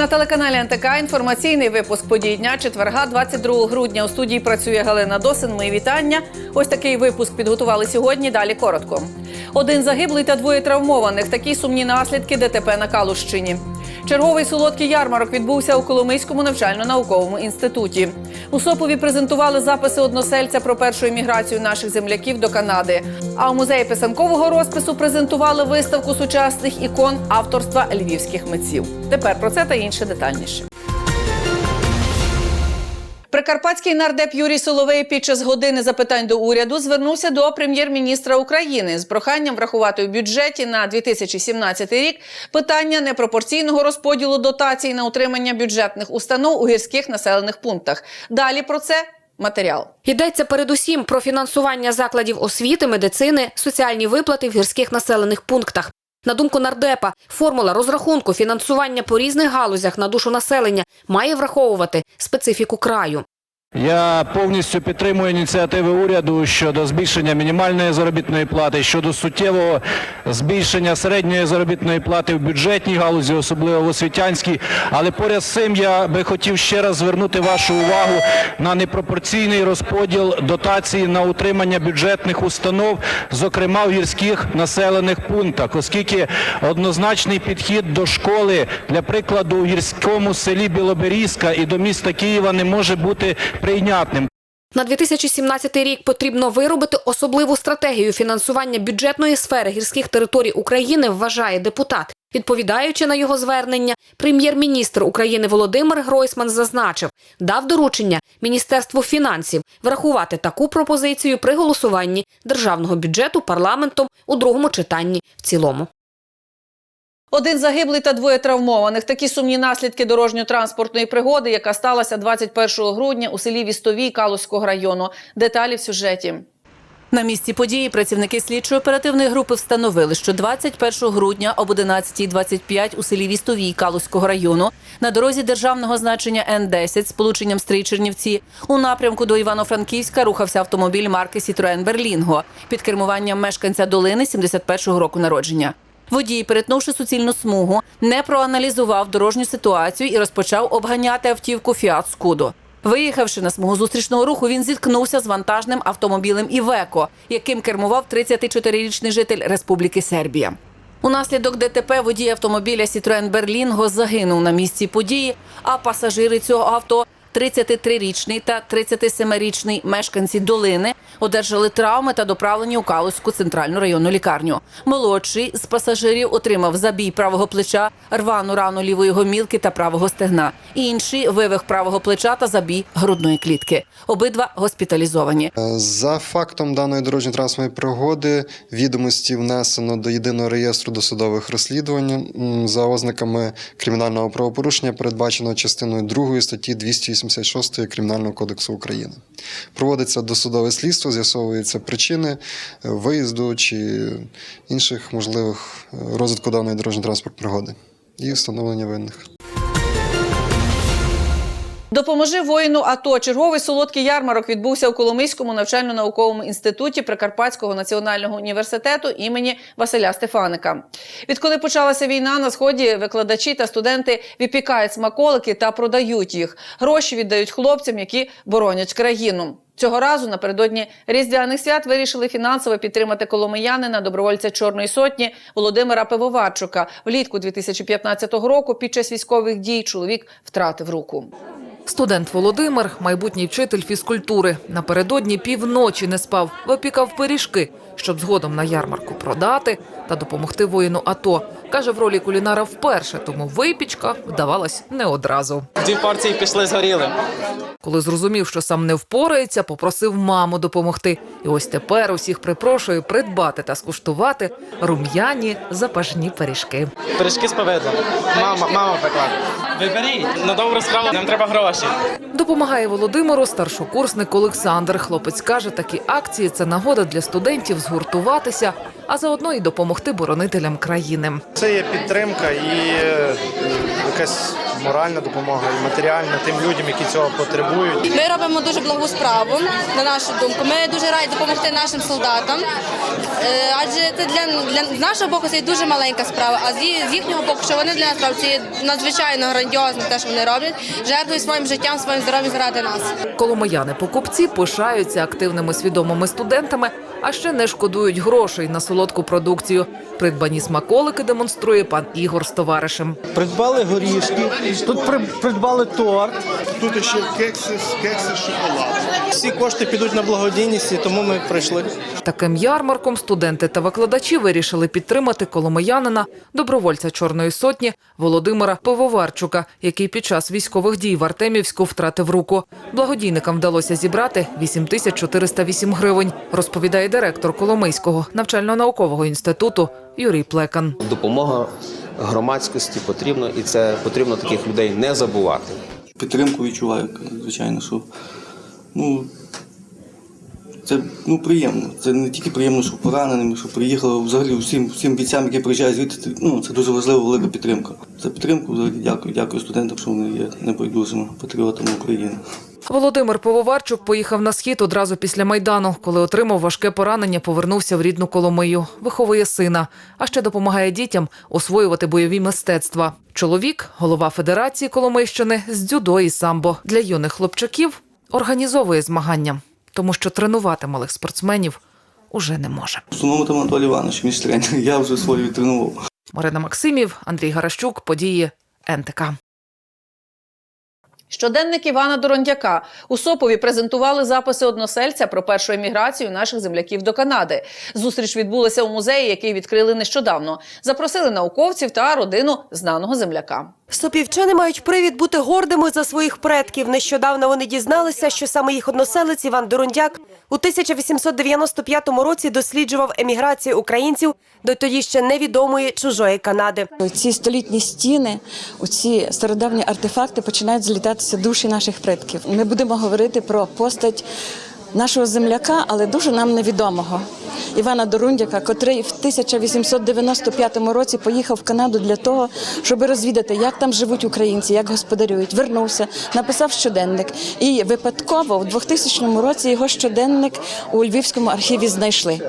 На телеканалі НТК інформаційний випуск подій дня четверга, 22 грудня. У студії працює Галина Досин. Мої вітання. Ось такий випуск підготували сьогодні. Далі коротко. Один загиблий та двоє травмованих. Такі сумні наслідки ДТП на Калущині. Черговий солодкий ярмарок відбувся у Коломийському навчально-науковому інституті. У Сопові презентували записи односельця про першу еміграцію наших земляків до Канади. А у музеї писанкового розпису презентували виставку сучасних ікон авторства львівських митців. Тепер про це та інше детальніше. Прикарпатський нардеп Юрій Соловей під час години запитань до уряду звернувся до прем'єр-міністра України з проханням врахувати в бюджеті на 2017 рік питання непропорційного розподілу дотацій на утримання бюджетних установ у гірських населених пунктах. Далі про це матеріал. Йдеться передусім про фінансування закладів освіти, медицини, соціальні виплати в гірських населених пунктах. На думку нардепа, формула розрахунку фінансування по різних галузях на душу населення має враховувати специфіку краю. Я повністю підтримую ініціативи уряду щодо збільшення мінімальної заробітної плати, щодо суттєвого збільшення середньої заробітної плати в бюджетній галузі, особливо в освітянській. Але поряд з цим я би хотів ще раз звернути вашу увагу на непропорційний розподіл дотації на утримання бюджетних установ, зокрема в гірських населених пунктах, оскільки однозначний підхід до школи, для прикладу, у гірському селі Білоберізька і до міста Києва не може бути прийнятним. На 2017 рік потрібно виробити особливу стратегію фінансування бюджетної сфери гірських територій України, вважає депутат. Відповідаючи на його звернення, прем'єр-міністр України Володимир Гройсман зазначив, дав доручення Міністерству фінансів врахувати таку пропозицію при голосуванні державного бюджету парламентом у другому читанні в цілому. Один загиблий та двоє травмованих. Такі сумні наслідки дорожньо-транспортної пригоди, яка сталася 21 грудня у селі Вістовій Калузького району. Деталі в сюжеті. На місці події працівники слідчої оперативної групи встановили, що 21 грудня об 11.25 у селі Вістовій Калузького району на дорозі державного значення Н-10 з полученням Стрий Чернівці у напрямку до Івано-Франківська рухався автомобіль марки Citroen Берлінго під кермуванням мешканця долини 71-го року народження. Водій, перетнувши суцільну смугу, не проаналізував дорожню ситуацію і розпочав обганяти автівку Фіат Скудо. Виїхавши на смугу зустрічного руху, він зіткнувся з вантажним автомобілем Івеко, яким кермував 34-річний житель Республіки Сербія. Унаслідок ДТП водій автомобіля Citroen Берлінго загинув на місці події, а пасажири цього авто 33-річний та 37-річний мешканці долини одержали травми та доправлені у Калузьку центральну районну лікарню. Молодший з пасажирів отримав забій правого плеча, рвану рану лівої гомілки та правого стегна. Інший вивих правого плеча та забій грудної клітки. Обидва госпіталізовані. За фактом даної дорожньо-транспортної пригоди відомості внесено до єдиного реєстру досудових розслідувань за ознаками кримінального правопорушення, передбаченого частиною 2 статті 286 Кримінального кодексу України. Проводиться досудове слідство, з'ясовуються причини виїзду чи інших можливих е, розвитку даної дорожньо-транспортної пригоди і встановлення винних. Допоможи воїну АТО. Черговий солодкий ярмарок відбувся у Коломийському навчально-науковому інституті Прикарпатського національного університету імені Василя Стефаника. Відколи почалася війна на сході, викладачі та студенти випікають смаколики та продають їх. Гроші віддають хлопцям, які боронять країну. Цього разу напередодні різдвяних свят вирішили фінансово підтримати коломиянина добровольця Чорної сотні Володимира Пивоварчука. Влітку 2015 року під час військових дій чоловік втратив руку. Студент Володимир, майбутній вчитель фізкультури, напередодні півночі не спав, випікав пиріжки, щоб згодом на ярмарку продати та допомогти воїну АТО. Каже, в ролі кулінара вперше, тому випічка вдавалась не одразу. Дві порції пішли згоріли. Коли зрозумів, що сам не впорається, попросив маму допомогти. І ось тепер усіх припрошую придбати та скуштувати рум'яні запашні пиріжки. Пиріжки з повидлом. Мама, мама пекла. Виберіть. На добру справу нам треба гроші. Допомагає Володимиру старшокурсник Олександр. Хлопець каже, такі акції це нагода для студентів згуртуватися, а заодно і допомогти боронителям країни. Це є підтримка і е, якась моральна допомога і матеріальна тим людям, які цього потребують. Ми робимо дуже благу справу, на нашу думку. Ми дуже раді допомогти нашим солдатам. Е, Адже це для, для нашого боку це дуже маленька справа, а з, з їхнього боку, що вони для нас роблять, це є надзвичайно грандіозно те, що вони роблять, жертвують своїм життям, своїм здоров'ям заради нас. Коломияни-покупці пишаються активними свідомими студентами, а ще не шкодують грошей на солодку продукцію. Придбані смаколики демонструє пан Ігор з товаришем. Придбали горішки, тут при- придбали торт. Тут ще кекси, кекси шоколад. Всі кошти підуть на благодійність, і тому ми прийшли. Таким ярмарком студенти та викладачі вирішили підтримати коломиянина, добровольця Чорної сотні Володимира Пивоварчука, який під час військових дій в Артемівську втратив руку. Благодійникам вдалося зібрати 8408 гривень, розповідає директор Коломийського навчально-наукового інституту Юрій Плекан. допомога громадськості потрібна, і це потрібно таких людей не забувати. підтримку відчуваю, звичайно, що ну, це ну, приємно. Це не тільки приємно, що пораненим, що приїхали взагалі всім, всім бійцям, які приїжджають звідти. це, Ну, це дуже важлива велика підтримка. За підтримку взагалі дякую, дякую студентам, що вони є небайдужими патріотами України. Володимир Пивоварчук поїхав на схід одразу після майдану. Коли отримав важке поранення, повернувся в рідну Коломию, виховує сина, а ще допомагає дітям освоювати бойові мистецтва. Чоловік, голова Федерації Коломийщини з дзюдо і самбо для юних хлопчаків організовує змагання, тому що тренувати малих спортсменів уже не може. В основному там Анатолій Іванович, мій тренер, я вже свою відтренував. Марина Максимів, Андрій Гаращук, події НТК. Щоденник Івана Дорондяка у Сопові презентували записи односельця про першу еміграцію наших земляків до Канади. Зустріч відбулася у музеї, який відкрили нещодавно. Запросили науковців та родину знаного земляка. Сопівчани мають привід бути гордими за своїх предків. Нещодавно вони дізналися, що саме їх односелець Іван Дурундяк у 1895 році досліджував еміграцію українців до тоді ще невідомої чужої Канади. Ці столітні стіни, ці стародавні артефакти починають злітатися душі наших предків. Ми будемо говорити про постать нашого земляка, але дуже нам невідомого. Івана Дорундяка, котрий в 1895 році поїхав в Канаду для того, щоб розвідати, як там живуть українці, як господарюють. Вернувся, написав щоденник. І випадково в 2000 році його щоденник у Львівському архіві знайшли.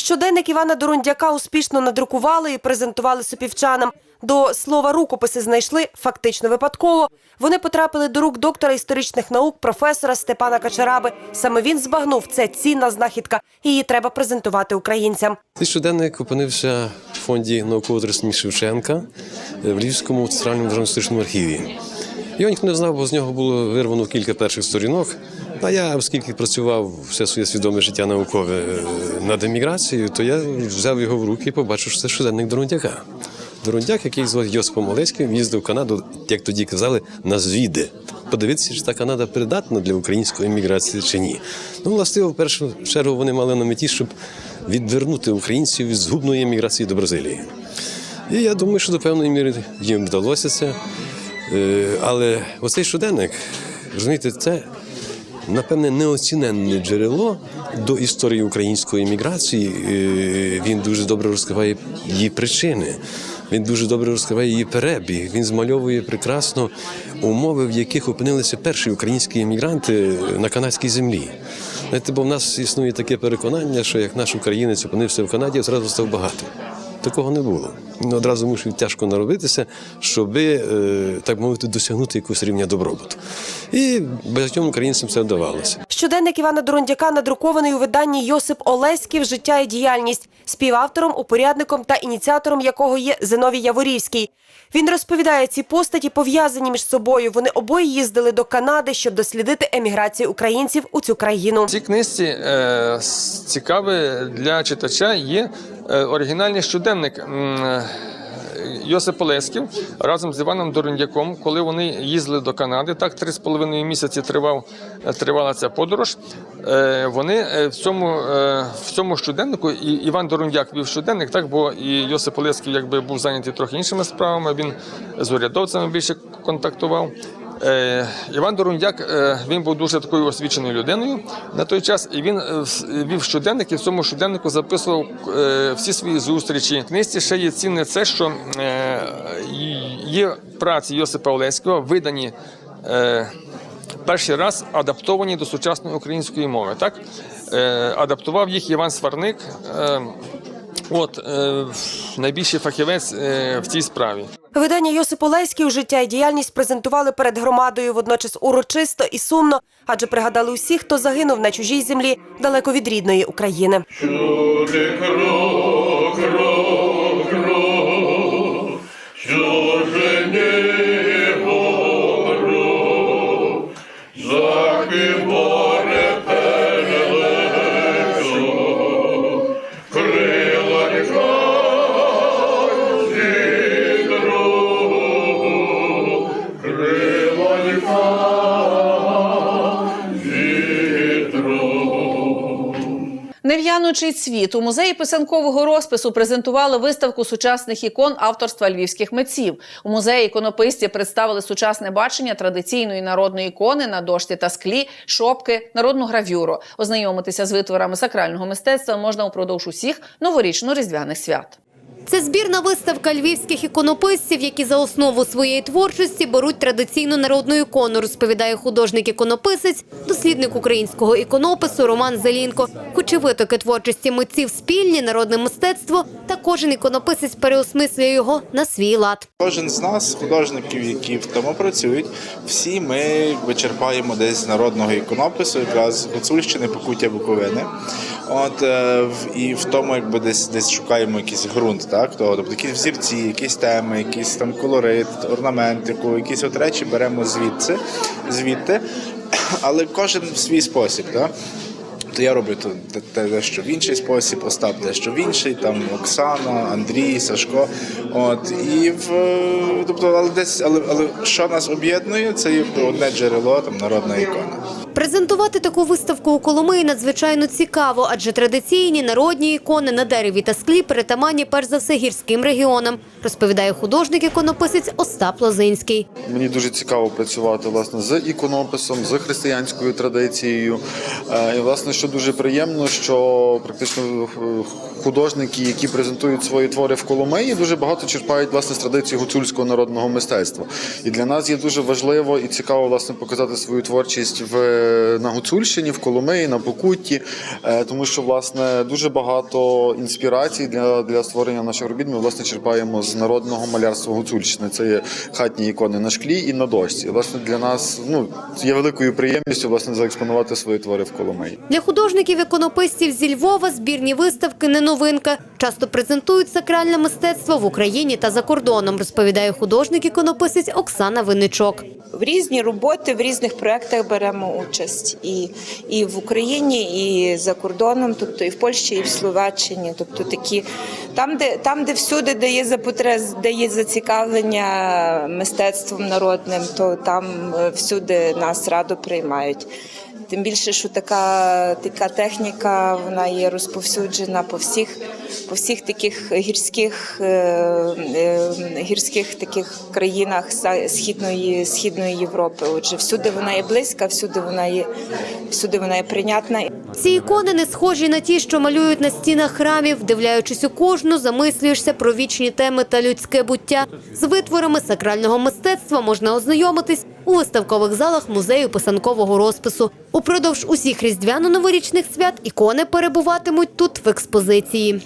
Щоденник Івана Дорундяка успішно надрукували і презентували сопівчанам. До слова, рукописи знайшли фактично випадково. Вони потрапили до рук доктора історичних наук, професора Степана Качараби. Саме він збагнув це цінна знахідка. Її треба презентувати українцям. Цей щоденник опинився в фонді науково-тресні Шевченка в Львівському центральному державно-історичному архіві. Його ніхто не знав, бо з нього було вирвано кілька перших сторінок. А я, оскільки працював все своє свідоме життя наукове е, над еміграцією, то я взяв його в руки і побачив, що це щоденник Дорундяка. Дорундяк, який звав Йосипом Олеським, їздив в Канаду, як тоді казали, на звіди. Подивитися, чи та Канада придатна для української еміграції чи ні. Ну, властиво, в першу чергу вони мали на меті, щоб відвернути українців від згубної еміграції до Бразилії. І я думаю, що до певної міри їм вдалося це. Е, Але оцей щоденник, розумієте, це напевне неоціненне джерело до історії української еміграції. Е, Він дуже добре розкриває її причини. Він дуже добре розкриває її перебіг. Він змальовує прекрасно умови, в яких опинилися перші українські емігранти на канадській землі. Знаєте, бо в нас існує таке переконання, що як наш українець опинився в Канаді, одразу став багатим. Такого не було. Він одразу мусив тяжко наробитися, щоб, так мовити, досягнути якогось рівня добробуту. І багатьом українцям це вдавалося. Щоденник Івана Дурундяка надрукований у виданні Йосип Олеськів Життя і діяльність, співавтором, упорядником та ініціатором якого є Зиновій Яворівський. Він розповідає, ці постаті пов'язані між собою. Вони обоє їздили до Канади, щоб дослідити еміграцію українців у цю країну. цій книжці е, цікаве для читача є е, оригінальний щоденник е, Йосип Олеськів разом з Іваном Дорундяком, коли вони їздили до Канади. Так, три з половиною місяці тривав, тривала ця подорож. Е, Вони е, в цьому, е, в цьому щоденнику, і Іван Дурундяк вів щоденник, так, бо і Йосип Олеськів якби був зайнятий трохи іншими справами, він з урядовцями більше контактував. Е, Іван Дорундяк е, він був дуже такою освіченою людиною на той час, і він е, вів щоденник, і в цьому щоденнику записував всі свої зустрічі. В книжці ще є цінне це, що є праці Йосипа Олеського, видані перший раз адаптовані до сучасної української мови. Так? Адаптував їх Іван Сварник, от, найбільший фахівець в цій справі. Видання Йосип Олеський у життя і діяльність презентували перед громадою водночас урочисто і сумно, адже пригадали усіх, хто загинув на чужій землі далеко від рідної України. Кров, кров, кров, Нев'яночий світ у музеї писанкового розпису презентували виставку сучасних ікон авторства львівських митців. У музеї іконописці представили сучасне бачення традиційної народної ікони на дошці та склі, шопки, народну гравюру. Ознайомитися з витворами сакрального мистецтва можна упродовж усіх новорічно-різдвяних свят. Це збірна виставка львівських іконописців, які за основу своєї творчості беруть традиційну народну ікону, розповідає художник-іконописець, дослідник українського іконопису Роман Зелінко. Хоч і витоки творчості митців спільні, народне мистецтво, та кожен іконописець переосмислює його на свій лад. Кожен з нас, художників, які в тому працюють, всі ми вичерпаємо десь народного іконопису, якраз Гуцульщини, Покуття Буковини. От е, і в тому, якби десь десь шукаємо якийсь ґрунт, так то тобто якісь взірці, якісь теми, якийсь там колорит, орнаментику, якісь от речі беремо звідси, звідти, але кожен в свій спосіб, так. То я роблю то дещо в інший спосіб, Остап дещо в інший, там Оксана, Андрій, Сашко. От і в тобто, але десь, але, але що нас об'єднує, це одне джерело, там народна ікона. Презентувати таку виставку у Коломиї надзвичайно цікаво, адже традиційні народні ікони на дереві та склі перетаманні перш за все гірським регіонам, розповідає художник-іконописець Остап Лозинський. Мені дуже цікаво працювати власне з іконописом, з християнською традицією. Е, І власне, що дуже приємно, що практично художники, які презентують свої твори в Коломиї, дуже багато черпають власне з традиції гуцульського народного мистецтва. І для нас є дуже важливо і цікаво власне показати свою творчість в на Гуцульщині, в Коломиї, на Покутті, е, тому що власне дуже багато інспірацій для, для створення наших робіт. Ми власне черпаємо з народного малярства Гуцульщини. Це є хатні ікони на шклі і на дошці. Власне, для нас ну є великою приємністю власне заекспонувати свої твори в Коломиї. Для художників-іконописців зі Львова збірні виставки не новинка. Часто презентують сакральне мистецтво в Україні та за кордоном, розповідає художник-іконописець Оксана Винничок. В різні роботи, в різних проєктах беремо участь і, і в Україні, і за кордоном, тобто і в Польщі, і в Словаччині. Тобто такі там, де там, де всюди де є запотреб, де є зацікавлення мистецтвом народним, то там е, всюди нас радо приймають. Тим більше, що така, така техніка вона є розповсюджена по всіх, по всіх таких гірських, е, е, гірських таких країнах східної, східної Європи. Отже, всюди вона є близька, всюди вона є, всюди вона є прийнятна. Ці ікони не схожі на ті, що малюють на стінах храмів. Вдивляючись у кожну, замислюєшся про вічні теми та людське буття. З витворами сакрального мистецтва можна ознайомитись у виставкових залах музею писанкового розпису. Упродовж усіх різдвяно-новорічних свят ікони перебуватимуть тут в експозиції.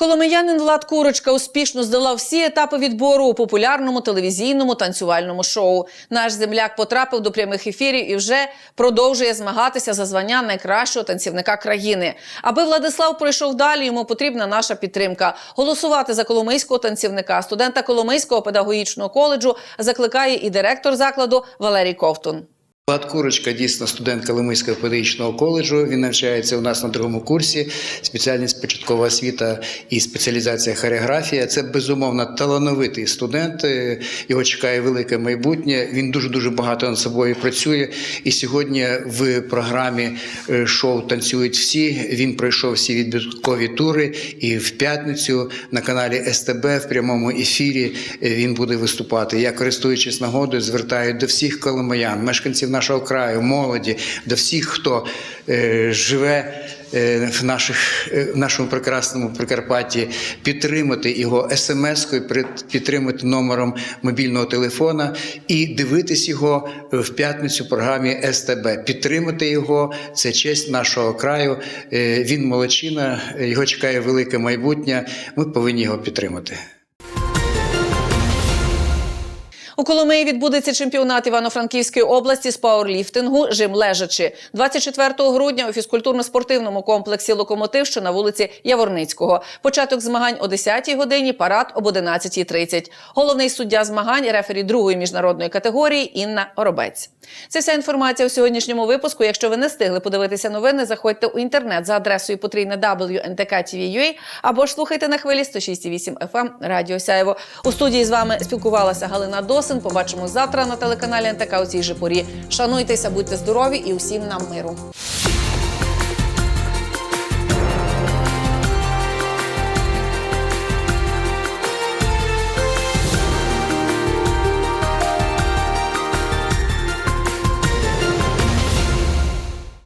Коломиянин Влад Курочка успішно здолав всі етапи відбору у популярному телевізійному танцювальному шоу. Наш земляк потрапив до прямих ефірів і вже продовжує змагатися за звання найкращого танцівника країни. Аби Владислав пройшов далі, йому потрібна наша підтримка. Голосувати за коломийського танцівника, студента Коломийського педагогічного коледжу закликає і директор закладу Валерій Ковтун. Влад Курочка дійсно студент Калимийського педагогічного коледжу. Він навчається у нас на другому курсі. Спеціальність початкова освіта і спеціалізація хореографія. Це безумовно талановитий студент. Е, Його чекає велике майбутнє. Він дуже дуже багато над собою працює. І сьогодні в програмі е, шоу танцюють всі. Він пройшов всі відбіркові тури. І в п'ятницю на каналі СТБ в прямому ефірі е, він буде виступати. Я користуючись нагодою, звертаю до всіх коломиян, мешканців нашого краю, молоді, до всіх, хто е, живе е, в, наших, е, в нашому прекрасному Прикарпатті, підтримати його смс-кою, підтримати номером мобільного телефона і дивитись його в п'ятницю в програмі СТБ. Підтримати його це честь нашого краю. Він молодчина, його чекає велике майбутнє. Ми повинні його підтримати. У Коломиї відбудеться чемпіонат Івано-Франківської області з пауерліфтингу «Жим лежачи» 24 грудня у фізкультурно-спортивному комплексі «Локомотив», що на вулиці Яворницького. Початок змагань о 10-й годині, парад об 11.30. Головний суддя змагань, рефері другої міжнародної категорії Інна Оробець. Це вся інформація у сьогоднішньому випуску. Якщо ви не встигли подивитися новини, заходьте у інтернет за адресою потрійне WNTK.TV.ua або ж слухайте на хвилі 106,8 FM Радіо Сяєво. У студії з вами спілкувалася Галина Досин. Побачимо завтра на телеканалі НТК у цій же порі. Шануйтеся, будьте здорові і усім нам миру.